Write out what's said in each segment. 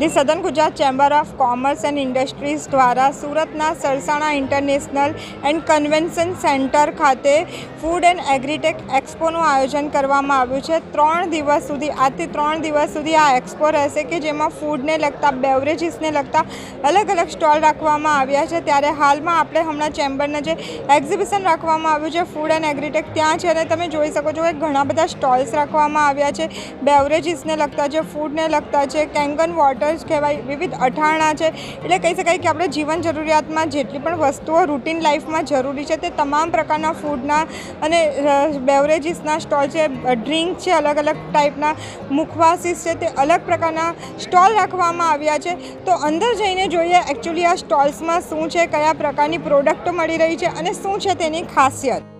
The Southern Gujarat Chamber of Commerce and Industries દ્વારા સુરતના Sarsana International and Convention Centre ખાતે food and agritech એક્સપોનું આયોજન કરવામાં આવ્યું છે. ત્રણ દિવસ સુધી, આજથી ત્રણ દિવસ સુધી આ એક્સપો રહેશે કે જેમાં ફૂડને લગતા, બેવરેજીસને લગતા અલગ અલગ સ્ટોલ રાખવામાં આવ્યા છે. ત્યારે હાલમાં આપણે હમણાં ચેમ્બરના જે એક્ઝિબિશન રાખવામાં આવ્યું છે ફૂડ એન્ડ એગ્રીટેક, ત્યાં છે અને તમે જોઈ શકો છો કે ઘણા બધા સ્ટોલ્સ રાખવામાં આવ્યા છે. બેવરેજીસને લગતા છે, ફૂડને લગતા છે, કેંગન વોટર્સ કહેવાય, વિવિધ અઠાણા છે. એટલે કહી શકાય કે આપણે જીવન જરૂરિયાતમાં જેટલી પણ વસ્તુઓ રૂટીન લાઈફમાં જરૂરી છે તે તમામ પ્રકારના ફૂડના અને બેવરેજીસના સ્ટોલ છે ડ્રિંક છે, અલગ અલગ ટાઈપના મુખવાસીસ છે તે અલગ પ્રકારના સ્ટોલ રાખવામાં આવ્યા છે. તો અંદર જઈને જોઈએ એકચ્યુઅલી આ સ્ટોલ્સમાં શું છે, કયા પ્રકારની પ્રોડક્ટો મળી રહી છે અને શું છે તેની ખાસિયત.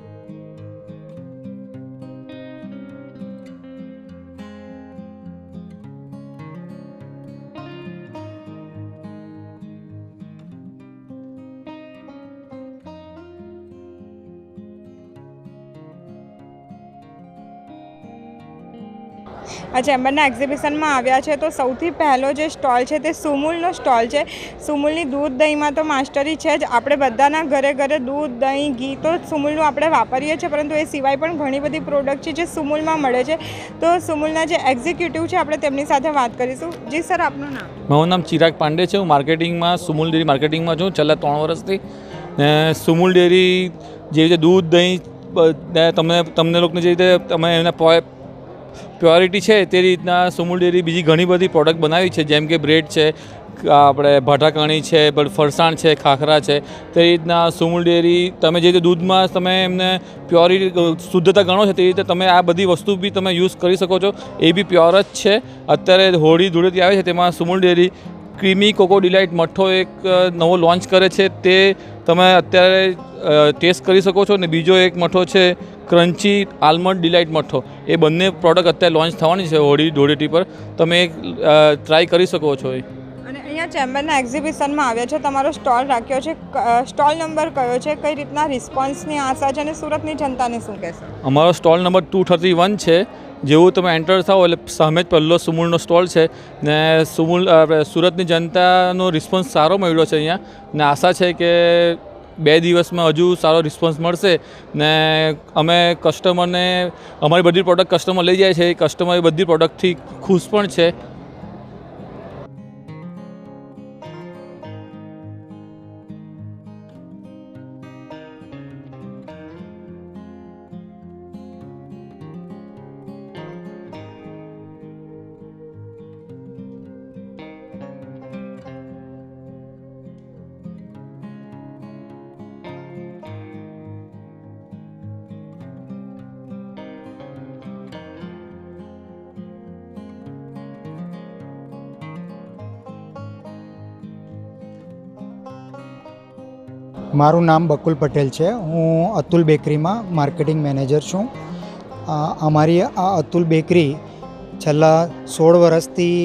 આ ચેમ્બરના એક્ઝિબિશનમાં આવ્યા છે. તો સૌથી પહેલો જે સ્ટોલ છે તે સુમૂલનો સ્ટોલ છે. સુમૂલની દૂધ દહીંમાં તો માસ્ટરી છે જ. આપણે બધાના ઘરે ઘરે દૂધ, દહીં, ઘી તો સુમૂલનું આપણે વાપરીએ છીએ, પરંતુ એ સિવાય પણ ઘણી બધી પ્રોડક્ટ છે જે સુમૂલમાં મળે છે. તો સુમૂલના જે એક્ઝિક્યુટિવ છે, આપણે તેમની સાથે વાત કરીશું. જી સર, આપનું નામ? મારું નામ ચિરાગ પાંડે છે. હું માર્કેટિંગમાં, સુમૂલ ડેરી માર્કેટિંગમાં છું. છેલ્લા ત્રણ વર્ષથી. સુમૂલ ડેરી જે રીતે દૂધ, દહીં તમને તમને લોકોને જે રીતે તમે એના પ્યોરિટી છે તે રીતના સુમુલ ડેરી બીજી ઘણી બધી પ્રોડક્ટ બનાવી છે, જેમ કે બ્રેડ છે આપણે ભાટાકણી છે ફરસાણ છે, ખાખરા છે, તે રીતના સુમુલ ડેરી તમે જે રીતે દૂધમાં તમે એમને પ્યોરિટી શુદ્ધતા ગણો છો તે રીતે તમે આ બધી વસ્તુ બી તમે યુઝ કરી શકો છો. એ બી પ્યોર જ છે. અત્યારે હોળી ધૂળેટી આવે છે તેમાં Sumul dairy creamy cocoa delight મઠ્ઠો એક નવો લોન્ચ કરે છે તે તમે અત્યારે ટેસ્ટ કરી શકો છો ને બીજો એક મઠ્ઠો છે ક્રન્ચી આલમંડ ડિલાઇટ મઠ્ઠો. એ બંને પ્રોડક્ટ અત્યારે લોન્ચ થવાની છે હોળી ધૂળેટી પર. તમે ટ્રાય કરી શકો છો એ. અને અહીંયા ચેમ્બરના એક્ઝિબિશનમાં આવ્યા છે તમારો સ્ટોલ રાખ્યો છે. સ્ટોલ નંબર કયો છે? કઈ રીતના રિસ્પોન્સની આશા છે અને સુરતની જનતાને શું કહેશો? અમારો stall number two thirty one છે. જેવું તમે એન્ટર થાઓ એટલે સામે જ પહેલો સુમૂળનો સ્ટોલ છે ને સુમૂળ સુરતની જનતાનો રિસ્પોન્સ સારો મળ્યો છે અહીંયા. ને આશા છે કે બે દિવસમાં હજુ સારો રિસ્પોન્સ મળશે. ને અમે કસ્ટમરને અમારી બધી પ્રોડક્ટ કસ્ટમર લઈ જાય છે. કસ્ટમર એ બધી પ્રોડક્ટથી ખુશ પણ છે. મારું નામ બકુલ પટેલ છે. હું અતુલ બેકરીમાં માર્કેટિંગ મેનેજર છું. અમારી આ અતુલ બેકરી છેલ્લા સોળ વર્ષથી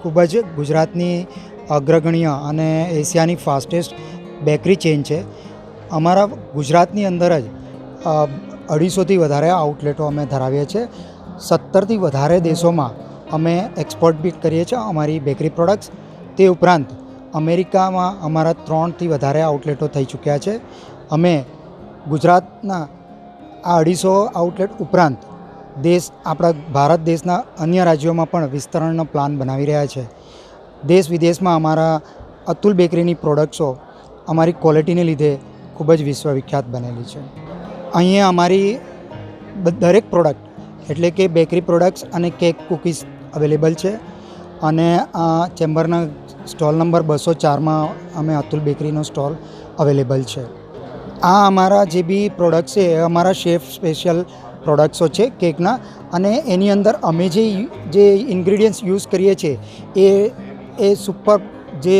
ખૂબ જ ગુજરાતની અગ્રગણ્ય અને એશિયાની ફાસ્ટેસ્ટ બેકરી ચેન છે. અમારા ગુજરાતની અંદર જ અઢીસોથી વધારે આઉટલેટો અમે ધરાવીએ છીએ. સત્તરથી વધારે દેશોમાં અમે એક્સપોર્ટ બી કરીએ છીએ અમારી બેકરી પ્રોડક્ટ્સ તે ઉપરાંત અમેરિકામાં અમારા ત્રણથી વધારે આઉટલેટો થઈ ચૂક્યા છે. અમે ગુજરાતના આ અઢીસો આઉટલેટ ઉપરાંત દેશ, આપણા ભારત દેશના અન્ય રાજ્યોમાં પણ વિસ્તરણનો પ્લાન બનાવી રહ્યા છે. દેશ વિદેશમાં અમારા અતુલ બેકરીની પ્રોડક્ટ્સો અમારી ક્વોલિટીને લીધે ખૂબ જ વિશ્વવિખ્યાત બનેલી છે. અહીંયા અમારી દરેક પ્રોડક્ટ એટલે કે બેકરી પ્રોડક્ટ્સ અને કેક કૂકીઝ અવેલેબલ છે. અને આ ચેમ્બરના સ્ટોલ નંબર બસો ચારમાં અમે અતુલ બેકરીનો સ્ટોલ અવેલેબલ છે. આ અમારા જે બી પ્રોડક્ટ છે, એ અમારા શેફ સ્પેશિયલ પ્રોડક્ટ્સો છે કેકના અને એની અંદર અમે જે જે ઇન્ગ્રીડિયન્ટ્સ યુઝ કરીએ છીએ, એ એ સુપર જે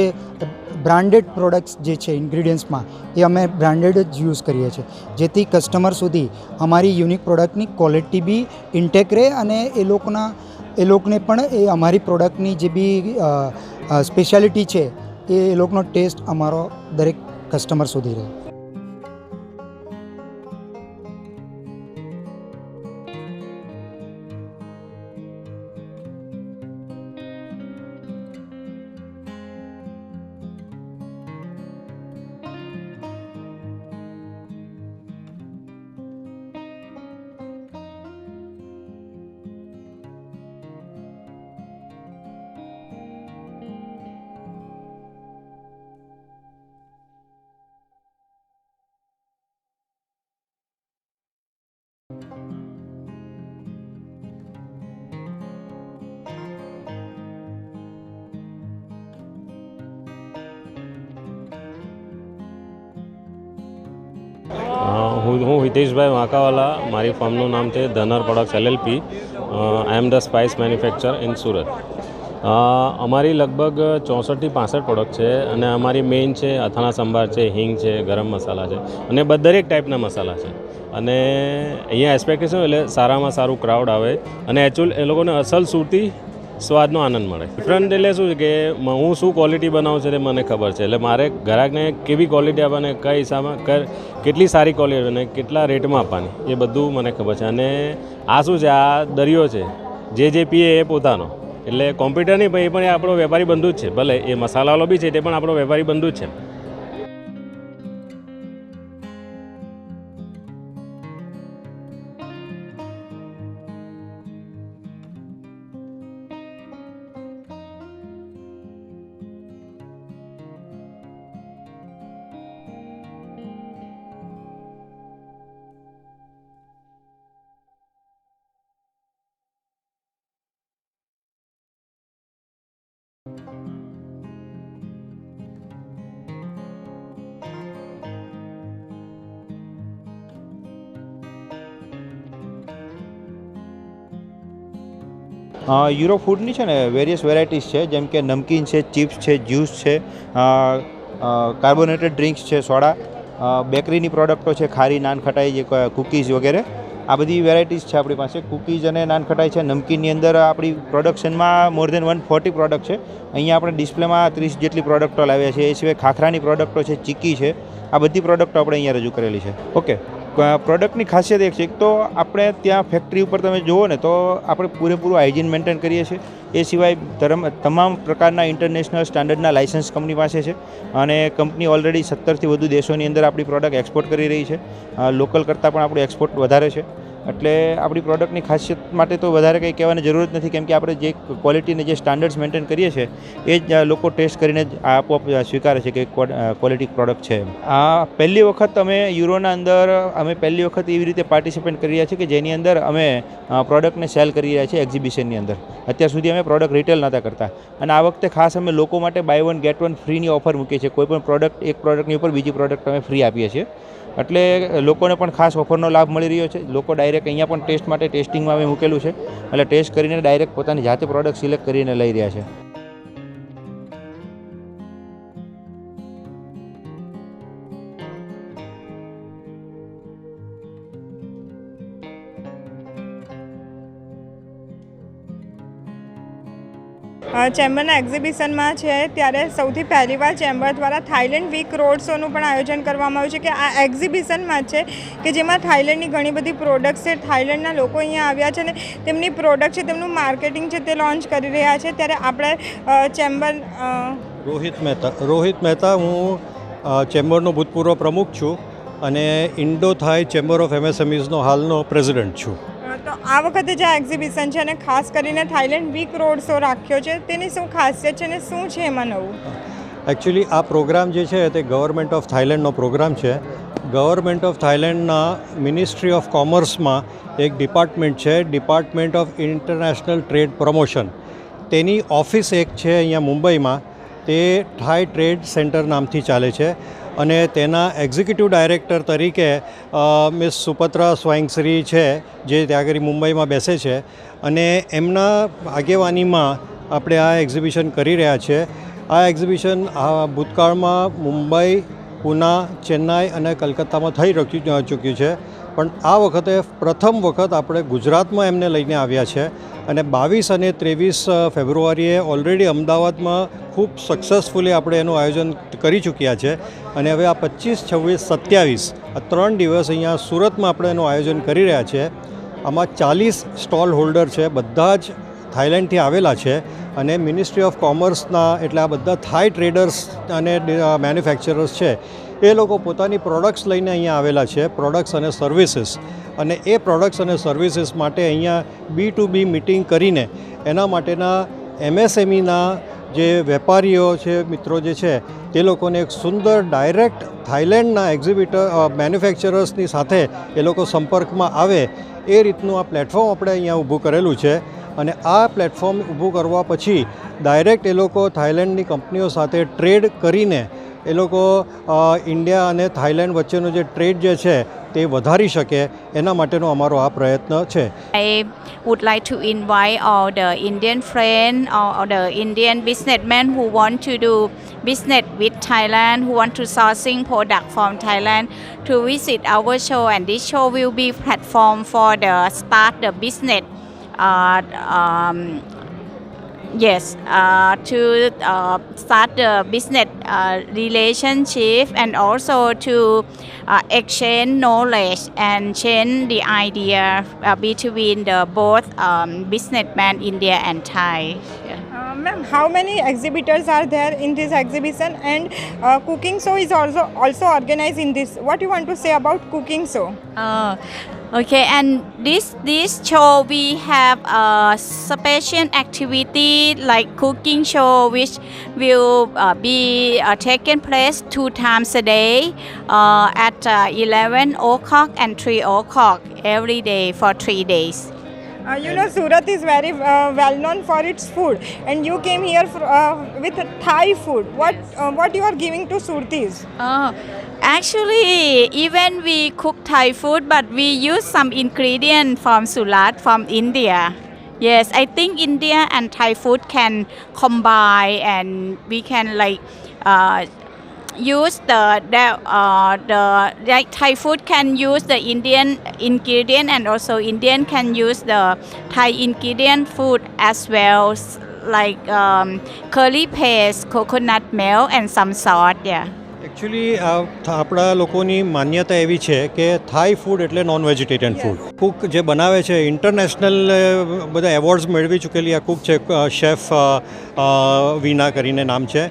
બ્રાન્ડેડ પ્રોડક્ટ્સ જે છે ઇન્ગ્રીડિયન્ટ્સમાં એ અમે બ્રાન્ડેડ જ યુઝ કરીએ છીએ. જેથી કસ્ટમર સુધી અમારી યુનિક પ્રોડક્ટની ક્વોલિટી બી ઇન્ટેક રહે અને એ લોકોના, એ લોકોને પણ એ અમારી પ્રોડક્ટની જે બી સ્પેશિયાલિટી છે એ લોકોનો ટેસ્ટ અમારો દરેક કસ્ટમર સુધી રહે. હું હિતેશભાઈ વાંકાવાલા, મારી ફર્મનું નામ છે Dhanar products LLP. I am the spice manufacture in Surat અમારી લગભગ ચોસઠથી પાસઠ પ્રોડક્ટ છે અને અમારી મેઇન છે, અથાણા સંભાર છે, હિંગ છે, ગરમ મસાલા છે અને દરેક ટાઈપના મસાલા છે. અને અહીંયા એક્સપેક્ટેશન એટલે સારામાં સારું ક્રાઉડ આવે. અને એકચ્યુઅલ એ લોકોને અસલ સુરતી સ્વાદનો આનંદ મળે. ડિફરન્ટ એટલે શું છે કે હું શું ક્વોલિટી બનાવું છું તે મને ખબર છે. એટલે મારે ગ્રાહકને કેવી ક્વોલિટી આપવાની, કઈ હિસાબમાં કેટલી સારી ક્વોલિટી અને કેટલા રેટમાં આપવાની, એ બધું મને ખબર છે. અને આ શું છે? આ દરિયો છે. જે જે પીએ એ પોતાનો. એટલે કોમ્પ્યુટર નહીં, પણ એ પણ આપણો વેપારી બંધુ જ છે. ભલે એ મસાલાવાળો બી છે, તે પણ આપણો વેપારી બંધુ જ છે. યુરો ફૂડની છે ને વેરિયસ વેરાયટીઝ છે, જેમ કે નમકીન છે, ચિપ્સ છે, જ્યુસ છે કાર્બોનેટેડ ડ્રિંક્સ છે, સોડા બેકરીની પ્રોડક્ટો છે, ખારી નાન ખટાઈ જે કૂકીઝ વગેરે. આ બધી વેરાયટીઝ છે આપણી પાસે. કૂકીઝ અને નાન ખટાઈ છે. નમકીનની અંદર આપણી પ્રોડક્શનમાં more than one forty product છે. અહીંયા આપણે ડિસ્પ્લેમાં ત્રીસ જેટલી પ્રોડક્ટો લાવ્યા છે. એ સિવાય ખાખરાની પ્રોડક્ટો છે, ચીકી છે. આ બધી પ્રોડક્ટો આપણે અહીંયા રજૂ કરેલી છે. ઓકે પ્રોડક્ટની ખાસિયત એક છે. એક તો આપણે ત્યાં ફેક્ટરી ઉપર તમે જુઓ ને, તો આપણે પૂરેપૂરું હાઇજીન મેન્ટેન કરીએ છીએ. એ સિવાય ધરમ, તમામ પ્રકારના ઇન્ટરનેશનલ સ્ટાન્ડર્ડના લાઇસન્સ કંપની પાસે છે. અને કંપની ઓલરેડી સત્તરથી વધુ દેશોની અંદર આપણી પ્રોડક્ટ એક્સપોર્ટ કરી રહી છે. લોકલ કરતાં પણ આપણું એક્સપોર્ટ વધારે છે. એટલે આપણી પ્રોડક્ટની ખાસિયત માટે તો વધારે કંઈ કહેવાની જરૂર જ નથી, કેમ કે આપણે જે ક્વોલિટીને જે સ્ટાન્ડર્ડ્સ મેન્ટેન કરીએ છીએ, એ જ લોકો ટેસ્ટ કરીને જ આપોઆપ સ્વીકારે છે કે ક્વોલિટી પ્રોડક્ટ છે આ પહેલી વખત અમે યુરોના અંદર, અમે પહેલી વખત એવી રીતે પાર્ટિસિપેટ કરી રહ્યા છીએ કે જેની અંદર અમે પ્રોડક્ટને સેલ કરી રહ્યા છીએ એક્ઝિબિશનની અંદર. અત્યાર સુધી અમે પ્રોડક્ટ રિટેલ નહોતા કરતા. અને આ વખતે ખાસ અમે લોકો માટે બાય વન ગેટ વન ફ્રીની ઓફર મૂકીએ છીએ. કોઈ પણ પ્રોડક્ટ એક પ્રોડક્ટની ઉપર બીજી પ્રોડક્ટ અમે ફ્રી આપીએ છીએ. એટલે લોકોને પણ ખાસ ઓફરનો લાભ મળી રહ્યો છે. લોકો ડાયરેક્ટ અહીંયા પણ ટેસ્ટ માટે ટેસ્ટિંગમાં અમે મૂકેલું છે. એટલે ટેસ્ટ કરીને ડાયરેક્ટ પોતાની જાતે પ્રોડક્ટ સિલેક્ટ કરીને લઈ રહ્યા છે. ચેમ્બરના એક્ઝિબિશનમાં છે ત્યારે સૌથી પહેલીવાર ચેમ્બર દ્વારા થાઈલેન્ડ વીક રોડ શોનું પણ આયોજન કરવામાં આવ્યું છે કે આ એક્ઝિબિશનમાં છે કે જેમાં થાઈલેન્ડની ઘણી બધી પ્રોડક્ટ્સ છે થાઈલેન્ડના લોકો અહીંયા આવ્યા છે અને તેમની પ્રોડક્ટ છે, તેમનું માર્કેટિંગ છે તે લોન્ચ કરી રહ્યા છે. ત્યારે આપણે ચેમ્બર રોહિત મહેતા રોહિત મહેતા, હું ચેમ્બરનો ભૂતપૂર્વ પ્રમુખ છું અને ઇન્ડો થાઈ ચેમ્બર ઓફ એમએસએમઈઝનો હાલનો પ્રેસિડેન્ટ છું. આ વખતે જે એક્ઝિબિશન છે અને ખાસ કરીને થાઈલેન્ડ વીક રોડ શો રાખ્યો છે, તેની શું ખાસિયત છે અને શું છે એમાં નવું? એકચ્યુઅલી આ પ્રોગ્રામ જે છે, તે ગવર્મેન્ટ ઓફ થાઈલેન્ડનો પ્રોગ્રામ છે. ગવર્મેન્ટ ઓફ થાઈલેન્ડના મિનિસ્ટ્રી ઓફ કોમર્સમાં એક ડિપાર્ટમેન્ટ છે department of international trade promotion તેની ઓફિસ એક છે અહીંયા મુંબઈમાં. તે થાઈ ટ્રેડ સેન્ટર નામથી ચાલે છે. અને તેના એક્ઝિક્યુટિવ ડાયરેક્ટર તરીકે મિસ સુપત્રા સ્વાઈંગશ્રી છે, જે ત્યાં આગળ મુંબઈમાં બેસે છે. અને એમના આગેવાનીમાં આપણે આ એક્ઝિબિશન કરી રહ્યા છે આ એક્ઝિબિશન ભૂતકાળમાં મુંબઈ, પુના, ચેન્નાઈ અને કલકત્તામાં થઈ ચૂક્યું છે. પણ આ વખતે પ્રથમ વખત આપણે ગુજરાતમાં એમને લઈને આવ્યા છે અને બાવીસ અને ત્રેવીસ ફેબ્રુઆરીએ ઓલરેડી અમદાવાદમાં ખૂબ સક્સેસફુલી આપણે એનું આયોજન કરી ચૂક્યા છે. અને હવે આ પચીસ, છવ્વીસ, સત્યાવીસ આ ત્રણ દિવસ અહીંયા સુરતમાં આપણે એનું આયોજન કરી રહ્યા છે. આમાં ચાલીસ સ્ટોલ હોલ્ડર છે, બધા જ થાઈલેન્ડથી આવેલા છે અને મિનિસ્ટ્રી ઓફ કોમર્સના એટલે આ બધા થાઈ ટ્રેડર્સ અને મેન્યુફેક્ચરર્સ છે. એ લોકો પોતાની પ્રોડક્ટ્સ લઈને અહીંયા આવેલા છે પ્રોડક્ટ્સ અને સર્વિસીસ અને એ પ્રોડક્ટ્સ અને સર્વિસીસ માટે અહીંયા બી ટુ બી મિટિંગ કરીને એના માટેના એમએસએમઈના જે વેપારીઓ છે, મિત્રો જે છે, તે લોકોને એક સુંદર ડાયરેક્ટ થાઈલેન્ડના એક્ઝિબિટર મેન્યુફેક્ચરર્સની સાથે એ લોકો સંપર્કમાં આવે એ રીતનું આ પ્લેટફોર્મ આપણે અહીંયા ઊભું કરેલું છે. અને આ પ્લેટફોર્મ ઊભું કરવા પછી ડાયરેક્ટ એ લોકો થાઈલેન્ડની કંપનીઓ સાથે ટ્રેડ કરીને એ લોકો અ, ઇન્ડિયા અને થાઈલેન્ડ વચ્ચેનો જે ટ્રેડ જે છે તે વધારી શકે એના માટેનો અમારો આ પ્રયત્ન છે I would like to invite all the Indian friends or, or the Indian businessmen who want to do business with Thailand, who want to sourcing product from Thailand to visit our show and this show will be platform for the start the business uh, um, yes uh, to uh, start the business uh, relationship and also to uh, exchange knowledge and change the idea uh, between the both um, businessman India and Thai. Yeah. Uh, ma'am, how many exhibitors are there in this exhibition? And uh, cooking show is also also organized in this. What you want to say about cooking show? Okay. And this this show we have a special activity like cooking show, which will uh, be uh, taken place two times a day uh, at uh, 11 o'clock and 3 o'clock every day for three days. Uh, you know, Surat is very uh, well known for its food, and you came here for, uh, with Thai food. What uh, what you are giving to Surtis? Oh, actually, even we cook Thai food, but we use some ingredient from Surat, from India. Yes, I think India and Thai food can combine, and we can like uh, use the the uh, the like Thai food can use the Indian ingredient, and also Indian can use the Thai ingredient food as well, like um, curry paste, coconut milk, and some salt. Yeah. Actually આપણા લોકોની માન્યતા એવી છે કે થાઈ food એટલે non vegetarian food Cook જે બનાવે છે ઇન્ટરનેશનલ બધા એવોર્ડ્સ મેળવી ચૂકેલી આ કુક છે. શેફ વીના કરીને નામ છે.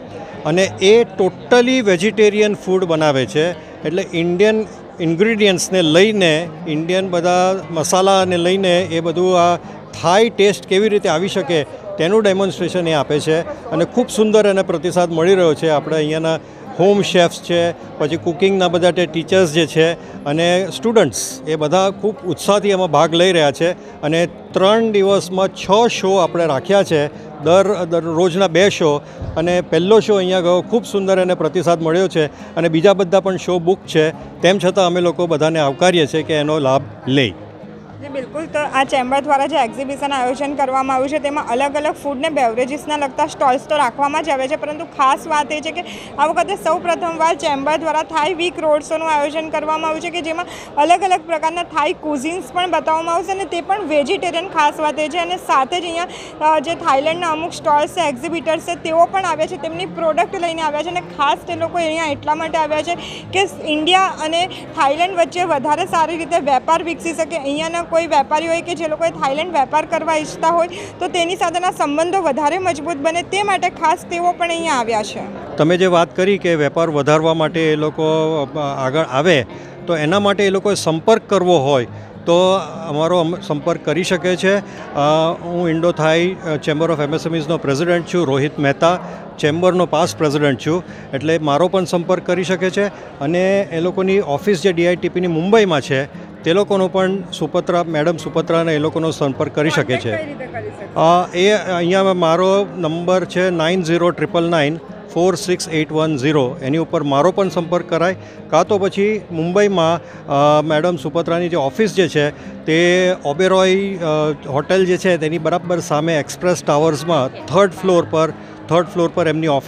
અને એ ટોટલી વેજીટેરિયન ફૂડ બનાવે છે. એટલે ઇન્ડિયન ઇન્ગ્રીડિયન્ટ્સને લઈને ઇન્ડિયન બધા મસાલાને લઈને એ બધું આ થાઈ ટેસ્ટ કેવી રીતે આવી શકે તેનું ડેમોન્સ્ટ્રેશન એ આપે છે. અને ખૂબ સુંદર અને પ્રતિસાદ મળી રહ્યો છે આપણે અહીંયાના હોમ શેફ્સ છે, પછી કુકિંગના બધા તે ટીચર્સ જે છે અને સ્ટુડન્ટ્સ, એ બધા ખૂબ ઉત્સાહથી એમાં ભાગ લઈ રહ્યા છે અને ત્રણ દિવસમાં છ શો આપણે રાખ્યા છે, દર દરરોજના બે શો અને પહેલો શો અહીંયા ગયો, ખૂબ સુંદર એને પ્રતિસાદ મળ્યો છે અને બીજા બધા પણ શો બુક છે, તેમ છતાં અમે લોકો બધાને આવકારીએ છીએ કે એનો લાભ લે જી, બિલકુલ. તો આ ચેમ્બર દ્વારા જે એક્ઝિબિશન આયોજન કરવામાં આવ્યું છે, તેમાં અલગ અલગ ફૂડને બેવરેજીસના લગતા સ્ટોલ્સ તો રાખવામાં જ આવે છે, પરંતુ ખાસ વાત એ છે કે આ વખતે સૌ પ્રથમવાર ચેમ્બર દ્વારા થાઈ વીક રોડ શોનું આયોજન કરવામાં આવ્યું છે, કે જેમાં અલગ અલગ પ્રકારના થાઈ કુઝિન્સ પણ બતાવવામાં આવશે અને તે પણ વેજીટેરિયન ખાસ વાત એ છે, અને સાથે જ અહીંયા જે થાઈલેન્ડના અમુક સ્ટોલ્સ છે એક્ઝિબિટર્સ છે, તેઓ પણ આવ્યા છે, તેમની પ્રોડક્ટ લઈને આવ્યા છે, અને ખાસ તે લોકો અહીંયા એટલા માટે આવ્યા છે કે ઇન્ડિયા અને થાઈલેન્ડ વચ્ચે વધારે સારી રીતે વેપાર વિકસી શકે, અહીંયાના કોઈ વેપારી હોય કે જે લોકોએ થાઈલેન્ડ વેપાર કરવા ઈચ્છતા હોય, તો તેની સાથેના સંબંધો વધારે મજબૂત બને તે માટે ખાસ તેઓ પણ અહીંયા આવ્યા છે. તમે જે વાત કરી કે વેપાર વધારવા માટે એ લોકો આગળ આવે, તો એના માટે એ લોકોએ સંપર્ક કરવો હોય, તો અમારો સંપર્ક કરી શકે છે. હું ઇન્ડો થાઈ ચેમ્બર ઓફ એમએસએમઈઝનો પ્રેસિડેન્ટ છું, રોહિત મહેતા, ચેમ્બરનો પાસ પ્રેસિડેન્ટ છું, એટલે મારો પણ સંપર્ક કરી શકે છે. અને એ લોકોની ઓફિસ જે ડીઆઈટીપીની મુંબઈમાં છે તે લોકોનો પણ સુપત્રા મેડમ સુપત્રાને એ લોકોનો સંપર્ક કરી શકે છે. એ અહીંયા મારો નંબર છે nine zero triple nine four six eight one zero. એની ઉપર મારો પણ સંપર્ક કરાય. કાં તો પછી મુંબઈમાં મેડમ સુપત્રાની જે ઓફિસ જે છે તે ઓબેરોય હોટેલ જે છે તેની બરાબર સામે એક્સપ્રેસ ટાવર્સમાં થર્ડ ફ્લોર પર થર્ડ ફ્લોર પર એમની ઓફિસ